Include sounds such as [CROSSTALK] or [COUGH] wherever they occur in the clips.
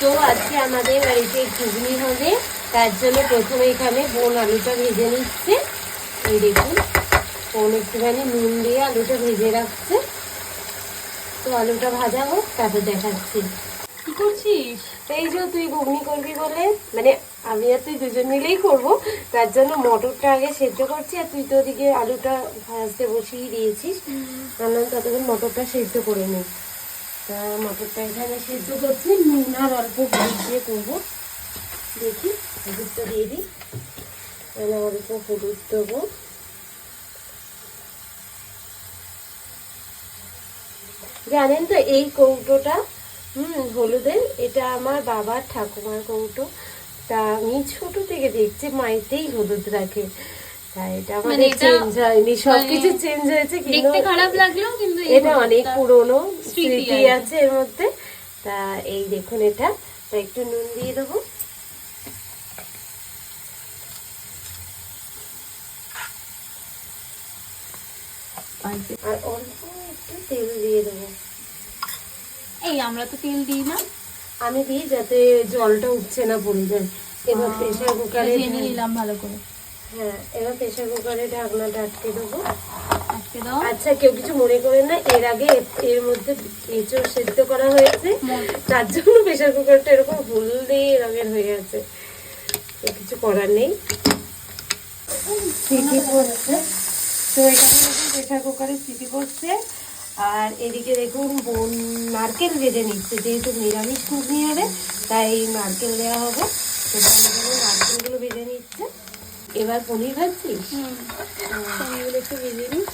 তো আজকে আমাদের বাড়িতে ঘুগনি হবে তার জন্য প্রথমে এখানে বোন আলুটা ভেজে নিচ্ছে। এই দেখুন বোন একটুখানি নুন দিয়ে আলুটা ভেজে রাখছে। তো আলুটা ভাজা হোক তারপর দেখাচ্ছি। কি করছিস? এই যে তুই ঘুগনি করবি বলে মানে আমি আর তুই দুজন মিলেই করব তার জন্য মটরটা আগে সেদ্ধ করছি আর তুই তো ওদিকে আলুটা ভাজতে বসিয়ে দিয়েছিস। বললাম ততক্ষণ মটরটা সেদ্ধ করে নিই তা মটরটা এখানে সেদ্ধ করছি। নুন আর অল্প হলুদ দিয়ে করব। দেখি, হলুদটা দিয়ে দিই। তাহলে অল্প হলুদ দেবো। জানেন তো, এই কৌটোটা, হুম, হলুদের, এটা আমার বাবার ঠাকুমার কৌটো। তা আমি ছোট থেকে দেখছি মাইতেই হলুদ রাখে। এটা মানে সবকিছু মানে চেঞ্জ হয়েছে কিন্তু খারাপ লাগলেও কিন্তু এটা অনেক পুরনো স্মৃতি স্মৃতি আর কি। আছে এর মধ্যে। তা এই দেখুন এটা। তা একটু নুন দিয়ে দেবো। আর অল্প একটু তেল দিয়ে দেবো। এই আমরা তো তেল দিই না। আমি দিই যাতে জলটা উঠছে না পড়ে যায় এবার প্রেসার কুকারে নিলাম ভালো করে। হ্যাঁ এবার প্রেসার কুকারে ঢাকনাটা আটকে দেবো। আজকে দাও। আচ্ছা কেউ কিছু মনে করেন না এর আগে এর মধ্যে এঁচড় সেদ্ধ করা হয়েছে। তার জন্য প্রেসার কুকারটা এরকম হলদে রঙের হয়ে গেছে। কিছু করার নেই। সিটি পড়ছে তো এখানে দেখুন প্রেসার কুকারে সিটি পড়ছে আর এদিকে দেখুন বোন নারকেল ভেজে নিচ্ছে যেহেতু নিরামিষ ঘুগনি হবে তাই নারকেল দেওয়া হবে। বোন নারকেলগুলো ভেজে নিচ্ছে। এবার পনির ভাজছিস? পনিরগুলো একটু ভেজে নিই।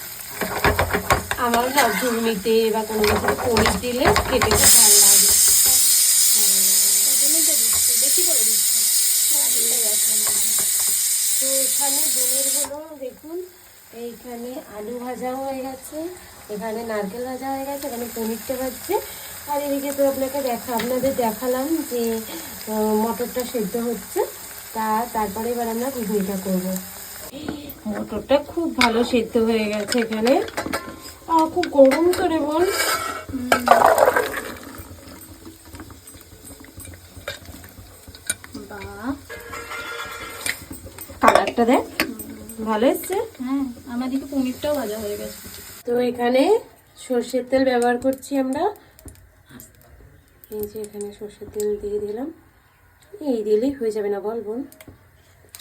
আমার না ঘুগনিতে বা কোনো কিছু পনির দিলে খেতে খুব ভালো লাগে। তো এখানে। বোনের হলো দেখুন এইখানে আলু ভাজা হয়ে গেছে এখানে নারকেল ভাজা হয়ে গেছে এখানে পনিরটা ভাজছে। আর এদিকে তো আপনাকে দেখা আপনাদের দেখালাম যে মটরটা সেদ্ধ হচ্ছে। তা তারপরে এবার আমরা ঘুগনিটা করব। মটরটা খুব ভালো সেদ্ধ হয়ে গেছে এখানে। খুব গরম করে বল বাহ কালারটা দেখ ভালো এসছে। হ্যাঁ আমার দিকে পনিরটাও ভাজা হয়ে গেছে। তো এখানে সর্ষের তেল ব্যবহার করছি আমরা। এই যে এখানে সর্ষের তেল দিয়ে দিলাম। এই দিলেই হয়ে যাবে না বল বোন।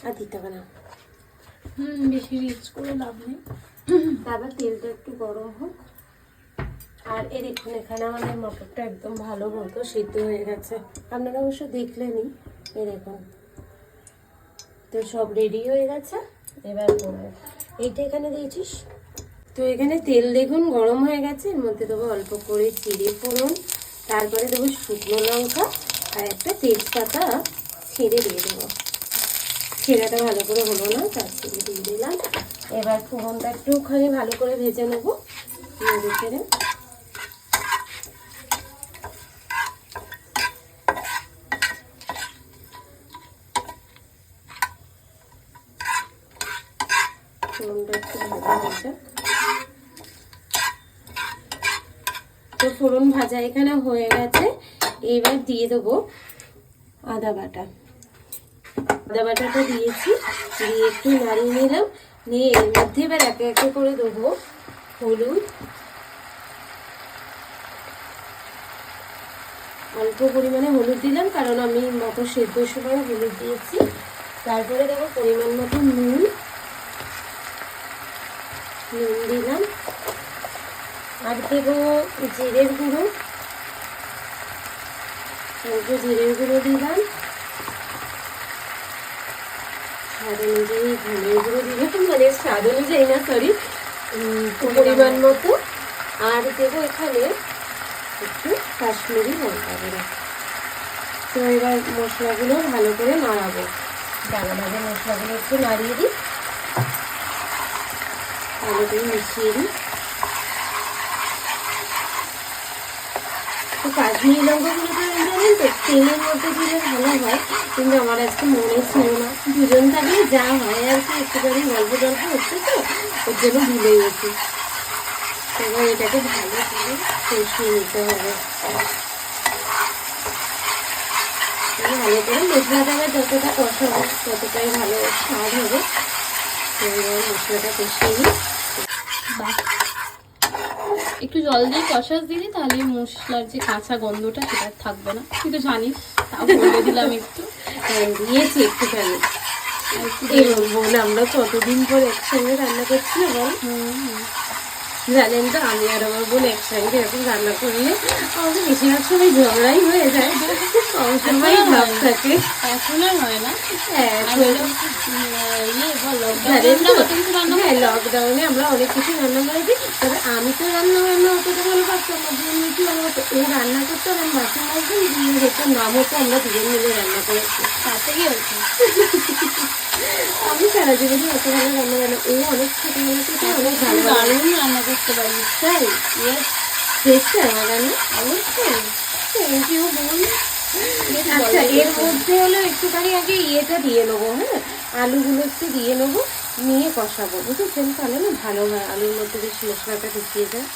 আর দিতে হবে না। হুম বেশি রিচ করে লাভ নেই। তারপর তেলটা একটু গরম হোক। আর এই দেখুন এখানে আমাদের মটরটা একদম ভালো মতো সিদ্ধ হয়ে গেছে। আপনারা অবশ্য দেখলেনই এই দেখুন। তো সব রেডি হয়ে গেছে। এবার করব। এইটা এখানে দিয়েছিস? তো এখানে তেল দেখুন গরম হয়ে গেছে। এর মধ্যে দেবো অল্প করে চিড়ে ফোড়ন। তারপরে দেবো শুকনো লঙ্কা। আর একটা তেজপাতা ছেড়ে দিয়ে দেবো। ছেঁড়াটা ভালো করে হলো না, তার ছেড়ে দিয়ে দিলাম। এবার ফোড়নটা একটুখানি ভালো করে ভেজে নেব। ছেড়ে ফোড়নটা একটু ভাজা তো ফোড়ন ভাজা এখানে হয়ে গেছে। এবার দিয়ে দেবো আদা বাটা। আদা বাটাটা দিয়েছি, দিয়ে একটু নাড়িয়ে নিলাম। নিয়ে এর মধ্যে এবার একে একে করে দেবো হলুদ। অল্প পরিমাণে হলুদ দিলাম, কারণ আমি মতো সেদ্ধ সময় হলুদ দিয়েছি। তারপরে দেবো পরিমাণ মতো নুন। নুন দিলাম। আর দেবো জিরের গুঁড়ো। অল্প জিরের গুঁড়ো দিলাম স্বাদ অনুযায়ী ধনের গুঁড়ো দিলাম মানে স্বাদ অনুযায়ী না সরি পরিমাণ মতো আর দেবো এখানে একটু কাশ্মীরি লঙ্কা গুঁড়ো তো এবার মশলাগুলো ভালো করে নাড়াবো ডালা ডালে মশলাগুলো একটু নাড়িয়ে দিই ভালো করে মিশিয়ে দিই কাশ্মীরি লঙ্কাগুলো তো জানেন তো, তেলের মধ্যে দিলে ভালো হয়, কিন্তু আমার আজকে মনে ছিল না। দুজন থাকলে যা হয় আর কি, একটুখানি গল্প গল্প হচ্ছে তো, ওর জন্য ভুলে গেছি। এবার এটাকে ভালো করে কষিয়ে নিতে হবে। ভালো করে মশলাটা আবার যতটা কষাবো, ততটাই ভালো স্বাদ হবে। এবার মশলাটা কষিয়ে নিই। একটু জল দিয়ে কষাস দিলি তাহলে মশলার যে কাঁচা গন্ধটা সেটা থাকবে না। তুই তো জানিস তাও বলে দিলাম একটু। হ্যাঁ, দিয়েছি একটুখানি। বোন আমরা কতদিন পর একসঙ্গে রান্না করছি না বল জানেন তো আমি আর আমার বোন একসঙ্গে এরকম রান্না করলে আমাদের বেশিরভাগ সময় ঝগড়াই হয়ে যায় সব সময় ভাব থাকে। এখন আর হয় না। হ্যাঁ ইয়ে? লকডাউনে রান্না হ্যাঁ আমরা অনেক কিছু রান্না করেছি তবে আমি তো রান্না বান্না অতটা ভালো পারতাম না বোন একটু ভালো পারতো ও রান্না করতো আর আমি বাসন মাজতাম দিয়ে দেখতাম নাম হতো আমরা দুজন মিলে রান্না করেছি। তাতে কি হয়েছে? আমি সারা জীবনে অত ভালো রান্না বান্না ও অনেক ছোটবেলা থেকে অনেক ভালো রান্না করতে পারিস তাই? আমার রান্না অবশ্যই। থ্যাংক ইউ বোন। আচ্ছা এর মধ্যে হলো একটুখানি আগে ইয়েটা দিয়ে নেব হ্যাঁ? আলুগুলো একটু দিয়ে নেব নিয়ে কষাবো বুঝেছেন? তাহলে না ভালো হয় আলুর মধ্যে বেশ মশলাটা ঢুকিয়ে যায়?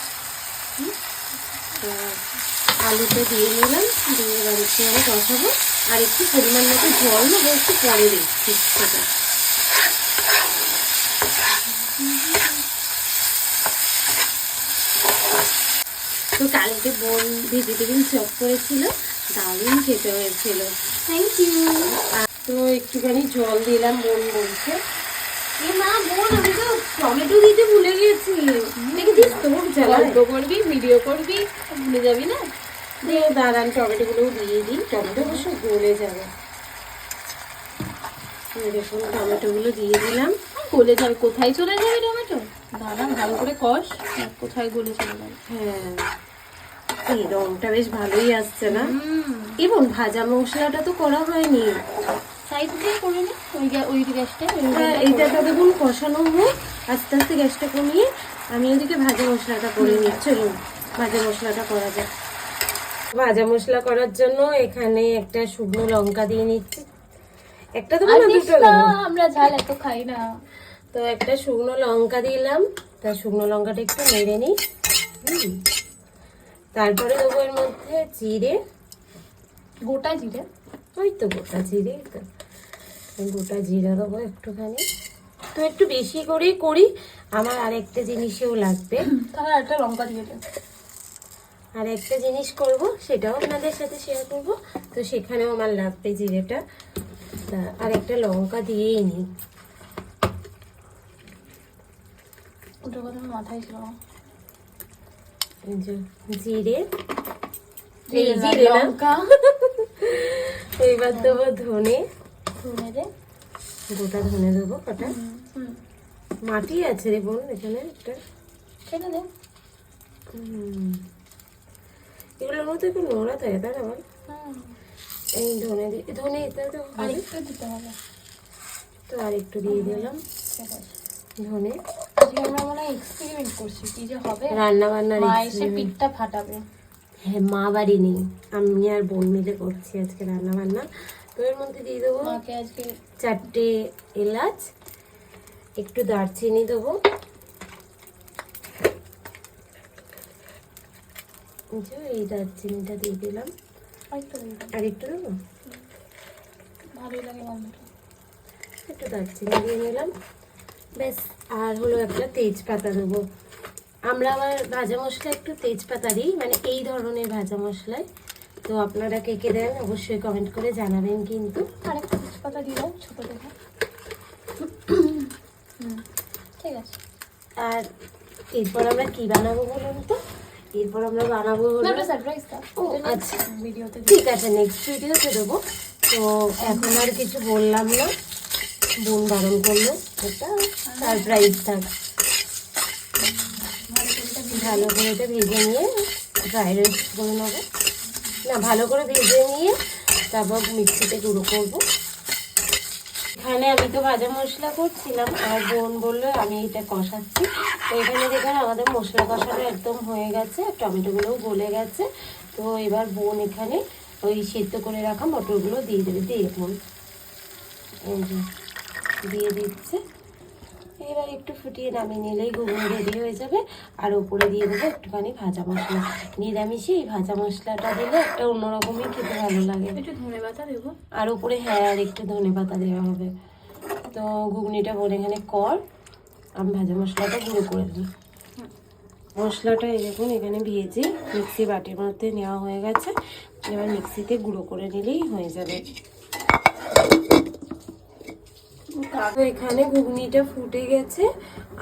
আলুটা দিয়ে নিলাম দিয়ে এবার একটু আমি কষাবো আর একটু পরিমাণ মতো জল নেব একটু পরে দিচ্ছি সেটা। তো কালকে বোন ভেজিটেবিল চপ করেছিল দারুণ খেতে হয়েছিল। থ্যাংক ইউ তো একটুখানি জল দিলাম বোন বলছে। এ মা বোন আমি তো টমেটো দিতে ভুলে গেছি। দেখে দিস তোর গল্প করবি ভিডিও করবি ভুলে যাবি না? দিয়ে দাঁড়ান টমেটোগুলোও দিয়ে দিই। টমেটো অবশ্য গলে যাবে। দেখুন টমেটোগুলো দিয়ে দিলাম। গলে যাবে কোথায় চলে যাবে টমেটো? দাদা ভালো করে কষ। কোথায় গলে চলে যাবে? হ্যাঁ। এই রংটা বেশ ভালোই আসছে না? এবং ভাজা মশলাটা তো করা হয়নি। সাইড দিয়ে করে নে ওই ওই গ্যাসটা হ্যাঁ, এইটা কষানো হোক আস্তে আস্তে গ্যাসটা কমিয়ে আমি ওদিকে ভাজা মশলাটা করে নিই চলুন ভাজা মশলাটা করা যাক। ভাজা মশলা করার জন্য এখানে একটা শুকনো লঙ্কা দিয়ে নিচ্ছি। একটা তো। আমরা ঝাল এত খাই না। তো একটা শুকনো লঙ্কা দিলাম। তা শুকনো লঙ্কাটা একটু মেরে নিই। হুম। তারপরে দেবো এর মধ্যে জিরে গোটা জিরে ওই তো গোটা জিরে তো। গোটা জিরা দেবো একটুখানি। তো একটু বেশি করেই করি আমার আরেকটা জিনিসেও লাগবে। তাহলে একটা লঙ্কা দিয়ে আর একটা জিনিস করব সেটাও আপনাদের সাথে শেয়ার করব। তো সেখানেও আমার লাগবে জিরেটা। আর একটা লঙ্কা দিয়েই নিই। ওটা কথা মাথায় ছিল। জিরে এই জিরে লঙ্কা এইবার দেবো ধনে ধনে গোটা ধনে দেবো কটা। মাটি আছে রে বোন এখানে একটা কেটে দে। এগুলোর মধ্যে একটু নোংরা থাকে তাই না বল হুম। এই ধনে দি- ধনে এটা তো আর একটু দিতে হবে তো আর একটু দিয়ে দিলাম ধনে আজকে আমরা মনে হয় এক্সপেরিমেন্ট করছি কি যে হবে? রান্না বান্নার মা এসে পিঠটা ফাটাবে। হ্যাঁ মা বাড়ি নেই। আমি আর বোন মিলে করছি আজকে রান্না বান্না তো এর মধ্যে দিয়ে দেবো মাকে আজকে চারটে এলাচ একটু দারচিনি দেবো। এই দারচিনিটা দিয়ে দিলাম। আর একটু দেবো? ভালোই লাগে একটু দারচিনি দিয়ে নিলাম ব্যাস। আর হলো একটা তেজপাতা দেবো। আমরা আবার ভাজা মশলা একটু তেজপাতা দিই মানে এই ধরনের ভাজা মশলায়। তো আপনারা কে কে দেন অবশ্যই কমেন্ট করে জানাবেন কিন্তু। আর একটা তেজপাতা দিয়ে দাও ছোটো দেখে ঠিক আছে। আর এরপর আমরা কি বানাবো বলুন তো? এরপর আমরা বানাবো ও, আচ্ছা। ভিডিওতে ঠিক আছে নেক্সট ভিডিওতে দেবো। তো এখন আর কিছু বললাম না। বোন বারণ করল এটা সারপ্রাইজ থাক। ভালো করে এটা ভেজে নিয়ে ড্রাই রোস্ট করে নেব। না, ভালো করে ভেজে নিয়ে তারপর মিক্সিতে গুঁড়ো করব। এখানে আমি তো ভাজা মশলা করছিলাম, আর বোন বলল আমি এটা কষাচ্ছি। তো এখানে দেখেন আমাদের মশলা কষানো একদম হয়ে গেছে টমেটোগুলোও গলে গেছে। তো এবার বোন এখানে ওই সেদ্ধ করে রাখা মটরগুলো দিয়ে দেবে, দিয়ে বোন। এই যে। দিয়ে দিচ্ছে। এবার একটু ফুটিয়ে নামিয়ে নিলেই ঘুগনি রেডি হয়ে যাবে। আর উপরে দিয়ে দেবো একটুখানি ভাজা মশলা। নিরামিষে এই ভাজা মশলাটা দিলে একটা অন্যরকমই খেতে ভালো লাগে। একটু ধনে পাতা দেবো। আর উপরে হ্যাঁ আর একটু ধনে পাতা দেওয়া হবে। তো ঘুগনিটা বোন এখানে কর আমি ভাজা মশলাটা গুঁড়ো করে দিই মশলাটা দেখুন এখানে ভেজে মিক্সি বাটির মধ্যে নেওয়া হয়ে গেছে। এবার মিক্সিতে গুঁড়ো করে নিলেই হয়ে যাবে। তো এখানে ঘুগনিটা ফুটে গেছে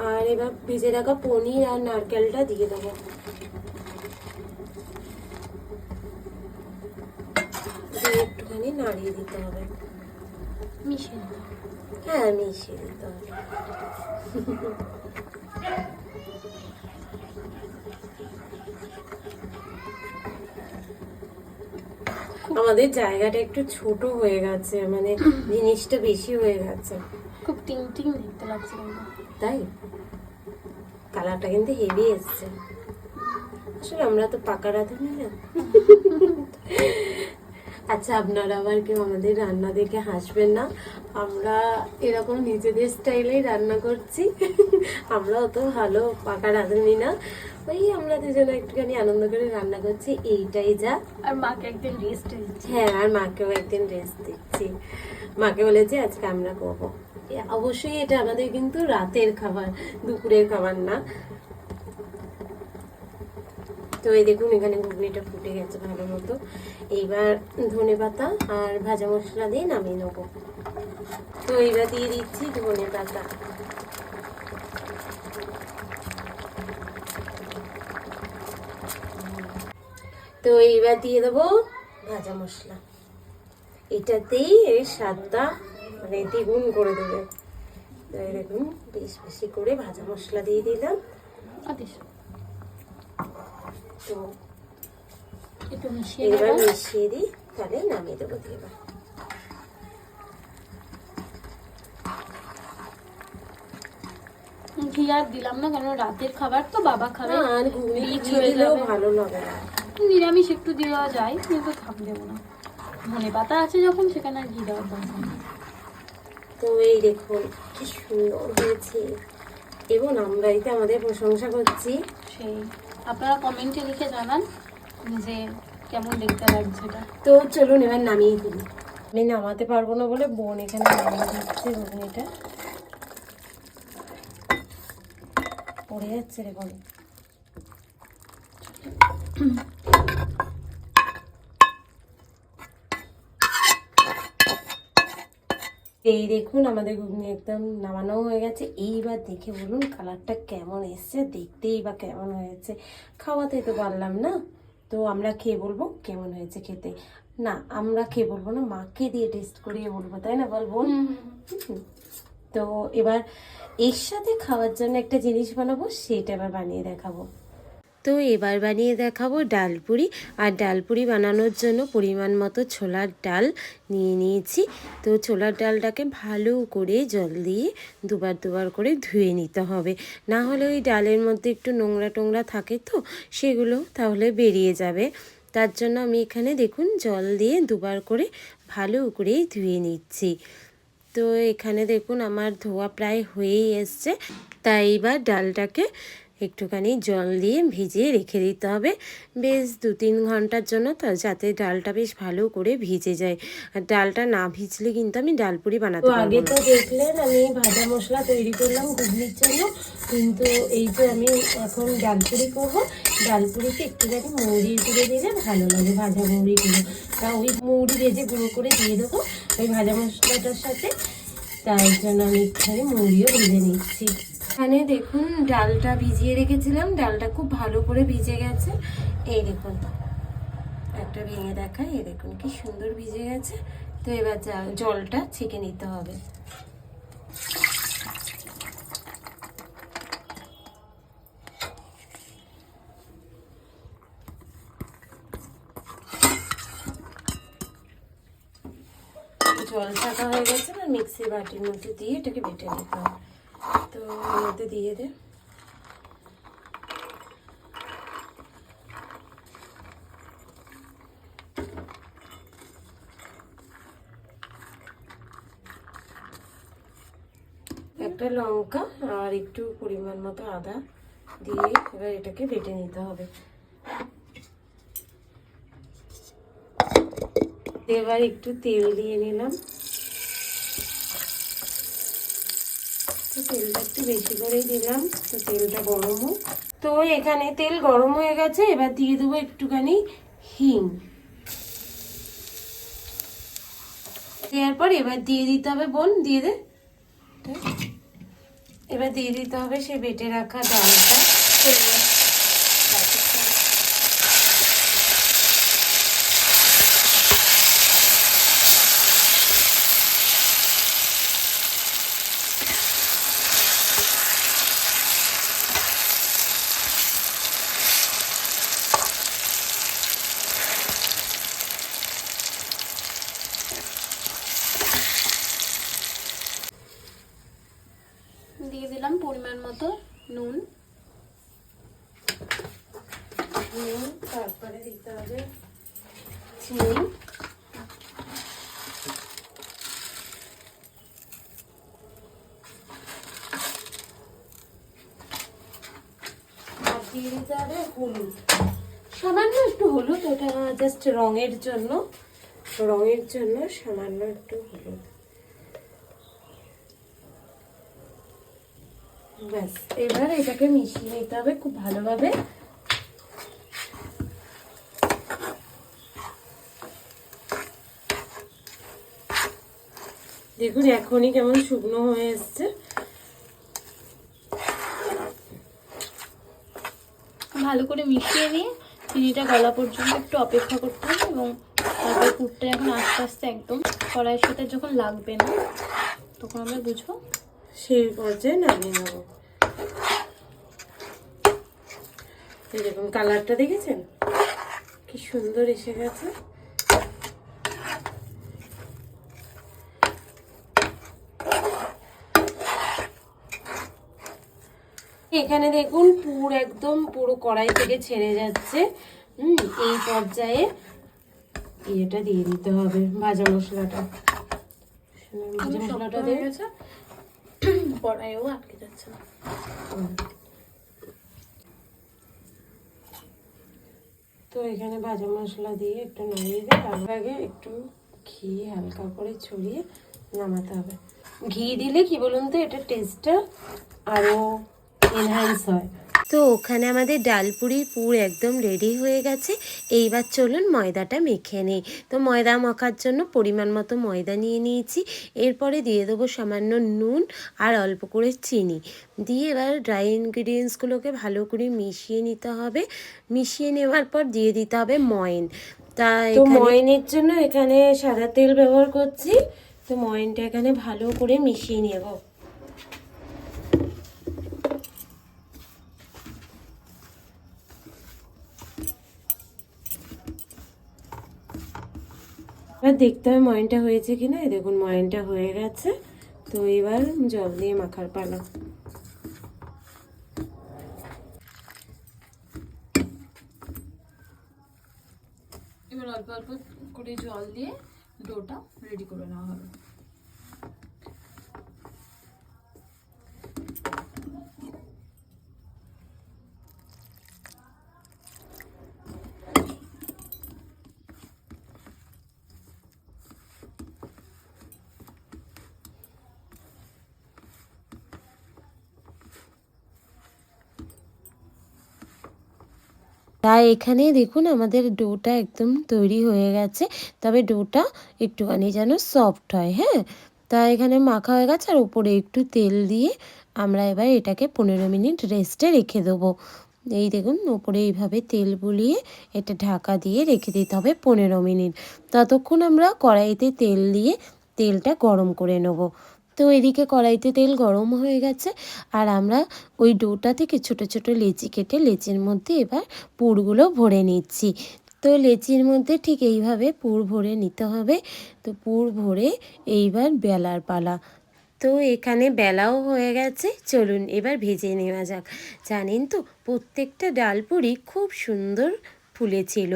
আর এবার ভেজে রাখা পনির আর নারকেলটা দিয়ে দেবো। একটুখানি নাড়িয়ে দিতে হবে। মিশিয়ে হ্যাঁ মিশিয়ে দিতে হবে। আমাদের জায়গাটা একটু ছোট হয়ে গেছে মানে জিনিসটা বেশি হয়ে গেছে। টিং টিং দেখতে লাগছে কিন্তু। তাই? কালারটা কিন্তু হেভি এসছে। আসলে আমরা তো পাকা রাঁধুনি না। আচ্ছা আপনারা আবার কেউ আমাদের রান্না দেখে হাসবেন না। আমরা এরকম নিজেদের স্টাইলেই রান্না করছি। আমরা অত ভালো পাকা রাঁধুনি না। ওই আমরা দুজনে একটুখানি আনন্দ করে রান্না করছি এইটাই যা। আর মাকে একদিন রেস্ট দিচ্ছি। হ্যাঁ আর মাকেও একদিন রেস্ট দিচ্ছি। মাকে বলেছি আজকে আমরা করব। অবশ্যই এটা আমাদের কিন্তু রাতের খাবার, দুপুরের খাবার না। তো এই দেখুন, এখানে ঘুগনিটা ফুটে গেছে ভালো মতো। এইবার ধনে পাতা আর ভাজা মশলা দিয়ে নামিয়ে নেব। তো এইবার দিয়ে দিচ্ছি ধনে পাতা। তো এইবার দিয়ে দেবো ভাজা মশলা। এটাতেই এর স্বাদটা মানে দ্বিগুণ করে দেবে। তো এই দেখুন বেশ বেশি করে ভাজা মশলা দিয়ে দিলাম। তো একটু মিশিয়ে এবার মিশিয়ে দিই তাহলে নামিয়ে দেবো এবার। ঘি আর দিলাম না কারণ রাতের খাবার তো বাবা খাবে। না, আর রিচ হয়ে যাবে। ভালো লাগে না। নিরামিষ একটু দেওয়া যায় কিন্তু থাক দেবো না। ধনে পাতা আছে যখন সেখানে আর ঘি দেওয়ার দরকার তো এই দেখুন কি সুন্দর হয়েছে। এবং আমরা এতে আমাদের প্রশংসা করছি। সেই আপনারা কমেন্টে লিখে জানান যে কেমন দেখতে লাগছে তো চলুন এবার নামিয়ে দিই। আমি নামাতে পারব না বলে বোন এখানে নামিয়ে দিচ্ছে ঘুগনিটা পড়ে যাচ্ছে রে বোন এই দেখুন আমাদের ঘুগনি একদম নামানো হয়ে গেছে। এইবার দেখে বলুন কালারটা কেমন এসছে দেখতেই বা কেমন হয়েছে? খাওয়াতে তো পারলাম না। তো আমরা খেয়ে বলব কেমন হয়েছে খেতে। না আমরা খেয়ে বলব না মাকে দিয়ে টেস্ট করিয়ে বলব তাই না বলব তো এবার এর সাথে খাওয়ার জন্য একটা জিনিস বানাবো সেটা এবার বানিয়ে দেখাবো। তো এবার বানিয়ে দেখাবো ডালপুরি আর ডালপুরি বানানোর জন্য পরিমাণ মতো ছোলার ডাল নিয়ে নিয়েছি। তো ছোলার ডালটাকে ভালো করে জল দিয়ে দুবার দুবার করে ধুয়ে নিতে হবে। না হলে ওই ডালের মধ্যে একটু নোংরা টোংরা থাকে তো, সেগুলো তাহলে বেরিয়ে যাবে। তার জন্য আমি এখানে দেখুন জল দিয়ে দুবার করে ভালো করে ধুয়ে নিচ্ছি। তো এখানে দেখুন আমার ধোয়া প্রায় হয়েই এসছে। তাই এবার ডালটাকে একটুখানি জল দিয়ে ভিজিয়ে রেখে দিতে হবে। বেশ দু তিন ঘণ্টার জন্য তো যাতে ডালটা বেশ ভালো করে ভিজে যায়। আর ডালটা না ভিজলে কিন্তু আমি ডালপুরি বানাতে পারব আগে তো দেখলেন আমি ভাজা মশলা তৈরি করলাম ঘুগনির জন্য। কিন্তু এই যে আমি এখন ডালপুরি করব ডালপুরিতে একটুখানি মৌরির গুঁড়ো দিলে ভালো লাগে ভাজা মৌরি গুঁড়ো। তা ওই মৌরি ভেজে গুঁড়ো করে দিয়ে দেবো ওই ভাজা মশলাটার সাথে। তার জন্য আমি একটুখানি মৌরিও ভেজে নিচ্ছি। এখানে দেখুন, ডালটা ভিজিয়ে রেখেছিলাম। ডালটা খুব ভালো করে ভিজে গেছে। এই দেখুন, একটা ভেঙে দেখায় এই দেখুন কি সুন্দর ভিজে গেছে। তো এবার জলটা ছেঁকে নিতে হবে। জল ছাকা হয়ে গেছে না মিক্সি বাটির মধ্যে দিয়ে এটাকে বেটে নিতে হবে। তো মধ্যে দিয়ে দে। একটা লঙ্কা আর একটু পরিমাণ মতো আদা দিয়ে এবার এটাকে বেটে নিতে হবে। এবার একটু তেল দিয়ে নিলাম তো তেলটা একটু বেশি করেই দিলাম, তো তেলটা গরম হোক। তো এখানে তেল গরম হয়ে গেছে, এবার দিয়ে দেবো একটুখানি হিং। দেওয়ার পর এবার দিয়ে দিতে হবে, বোন, দিয়ে দে। এবার দিয়ে দিতে হবে সে বেটে রাখা ডালটা দিয়ে দিলাম পরিমাণ মতো নুন নুন, তারপরে দিতে হবে চিনি আর দিয়ে দিতে হবে হলুদ। সামান্য একটু হলুদ, ওটা জাস্ট রঙের জন্য। রঙের জন্য সামান্য একটু হলুদ। ব্যাস, এবার এটাকে মিশিয়ে নিতে হবে খুব ভালোভাবে। দেখুন, এখনই কেমন শুকনো হয়ে এসছে। ভালো করে মিশিয়ে নিয়ে চিনিটা গলা পর্যন্ত একটু অপেক্ষা করতে হবে এবং তারপর পুরটা এখন আস্তে আস্তে একদম কড়াইয়ের সাথে যখন লাগবে না, তখন আমরা বুঝব সেই পর্যায়ে নামিয়ে নেব। এরকম কালারটা দেখেছেন? কি সুন্দর এসে গেছে। এখানে দেখুন পুর একদম পুরো কড়াই থেকে ছেড়ে যাচ্ছে। হুম এই পর্যায়ে ইয়েটা দিয়ে দিতে হবে ভাজা মশলাটা। ভাজা মশলাটা দিয়ে। কড়াইও আটকে যাচ্ছে না। তো এখানে ভাজা মশলা দিয়ে একটু নামিয়ে দিয়ে তার আগে একটু ঘি হালকা করে ছড়িয়ে নামাতে হবে। ঘি দিলে কি বলুন তো এটা টেস্টটা আরও এনহ্যান্স হয় তো ওখানে আমাদের ডালপুরির পুর একদম রেডি হয়ে গেছে। এইবার চলুন ময়দাটা মেখে নেই। তো ময়দা মাখার জন্য পরিমাণ মতো ময়দা নিয়ে নিয়েছি। এরপরে দিয়ে দেবো সামান্য নুন আর অল্প করে চিনি। দিয়ে এবার ড্রাই ইনগ্রিডিয়েন্টসগুলোকে ভালো করে মিশিয়ে নিতে হবে। মিশিয়ে নেওয়ার পর দিয়ে দিতে হবে ময়ন। তা তো ময়নের জন্য এখানে সাদা তেল ব্যবহার করছি। তো ময়নটা এখানে ভালো করে মিশিয়ে নেব। এবার দেখতে হবে ময়নটা হয়েছে কিনা? এই দেখুন, ময়নটা হয়ে গেছে। তো এবার জল দিয়ে মাখার পালা। এবার অল্প অল্প করে জল দিয়ে ডোটা রেডি করে নেওয়া হবে। তাই এখানে দেখুন আমাদের ডোটা একদম তৈরি হয়ে গেছে। তবে ডোটা একটুখানি যেন সফট হয় হ্যাঁ? তা এখানে মাখা হয়ে গেছে, আর উপরে একটু তেল দিয়ে আমরা এবার এটাকে পনেরো মিনিট রেস্টে রেখে দেবো। এই দেখুন, উপরে এইভাবে তেল বুলিয়ে এটা ঢাকা দিয়ে রেখে দিতে হবে পনেরো মিনিট। ততক্ষণ আমরা কড়াইতে তেল দিয়ে তেলটা গরম করে নেব। তো এদিকে কড়াইতে তেল গরম হয়ে গেছে। আর আমরা ওই ডোটা থেকে ছোট ছোট লেচি কেটে লেচির মধ্যে এবার পুরগুলো ভরে নিচ্ছি। তো লেচির মধ্যে ঠিক এইভাবে পুর ভরে নিতে হবে। তো পুর ভরে এইবার বেলার পালা। তো এখানে বেলাও হয়ে গেছে। চলুন এবার ভেজে নেওয়া যাক। জানেন তো, প্রত্যেকটা ডালপুরি খুব সুন্দর ফুলেছিল।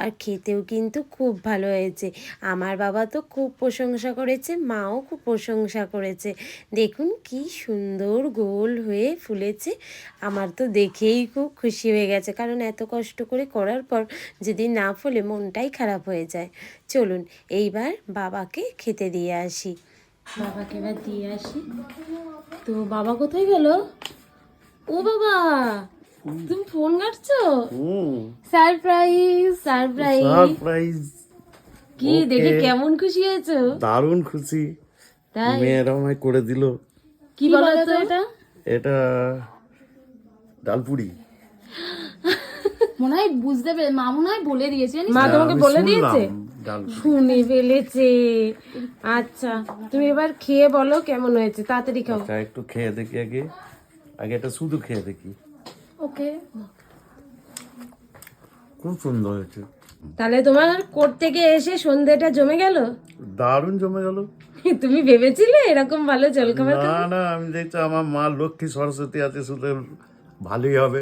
আর খেতেও কিন্তু খুব ভালো হয়েছে। আমার বাবা তো খুব প্রশংসা করেছে, মাও খুব প্রশংসা করেছে। দেখুন কি সুন্দর গোল হয়ে ফুলেছে। আমার তো দেখেই খুব খুশি হয়ে গেছে, কারণ এত কষ্ট করে করার পর যদি না ফলে মনটাই খারাপ হয়ে যায়। চলুন, এইবার বাবাকে খেতে দিয়ে আসি। বাবাকে এবার দিয়ে আসি। তো বাবা কোথায় গেল? ও বাবা! তুমি ফোন ঘাটছো? সারপ্রাইজ সারপ্রাইজ সারপ্রাইজ কি দেখে কেমন খুশি হয়েছো? দারুণ খুশি। মেয়েরা আমায় করে দিল। কি বলো তো এটা? এটা ডালপুরি। মনে হয় বুঝতে পেরে মা মনে হয় বলে দিয়েছে? মা তোমাকে বলে দিয়েছে? শুনে ফেলেছে। আচ্ছা তুমি এবার খেয়ে বলো কেমন হয়েছে। তাড়াতাড়ি খাও। আচ্ছা একটু খেয়ে দেখি আগে। আগে এটা শুধু খেয়ে দেখি। ওকে। খুব সুন্দর হয়েছে। তাহলে তোমার কোর্ট থেকে এসে সন্ধ্যেটা জমে গেল? দারুণ জমে গেল। [LAUGHS] তুমি ভেবেছিলে এরকম ভালো জলখাবার না না আমি দেখছি আমার মা লক্ষ্মী সরস্বতী আছে শুধু ভালোই হবে।